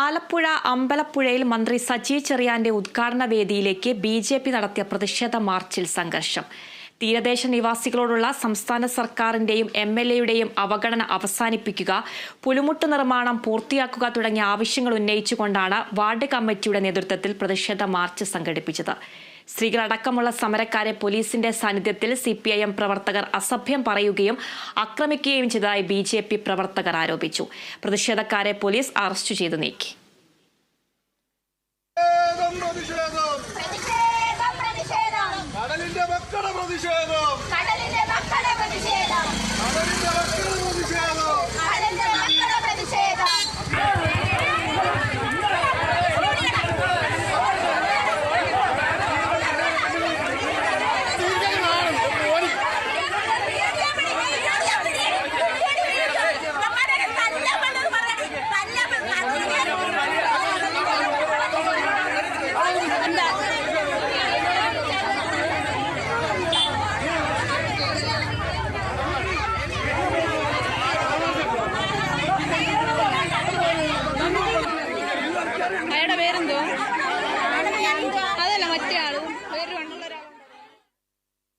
ആലപ്പുഴ അമ്പലപ്പുഴയിൽ മന്ത്രി സജി ചെറിയാന്റെ ഉദ്ഘാടന വേദിയിലേക്ക് ബി ജെ പി നടത്തിയ പ്രതിഷേധ മാർച്ചിൽ സംഘർഷം. തീരദേശ നിവാസികളോടുള്ള സംസ്ഥാന സർക്കാരിന്റെയും എം എൽ എയുടെയും അവഗണന അവസാനിപ്പിക്കുക പുലുമുട്ട് നിർമ്മാണം പൂർത്തിയാക്കുക തുടങ്ങിയ ആവശ്യങ്ങൾ ഉന്നയിച്ചുകൊണ്ടാണ് വാർഡ് കമ്മിറ്റിയുടെ നേതൃത്വത്തിൽ പ്രതിഷേധ മാർച്ച് സംഘടിപ്പിച്ചത്. സ്ത്രീകളടക്കമുള്ള സമരക്കാരെ പോലീസിന്റെ സാന്നിധ്യത്തിൽ സി പി ഐ എം പ്രവർത്തകർ അസഭ്യം പറയുകയും ആക്രമിക്കുകയും ചെയ്തതായി ബി ജെ പി പ്രവർത്തകർ ആരോപിച്ചു. പ്രതിഷേധക്കാരെ പോലീസ് അറസ്റ്റ് ചെയ്തു നീക്കി പ്രതിഷേധം പ്രതിഷേധം പ്രതിഷേധം പ്രതിഷേധം കടലിന്റെ മക്കളുടെ പ്രതിഷേധം London.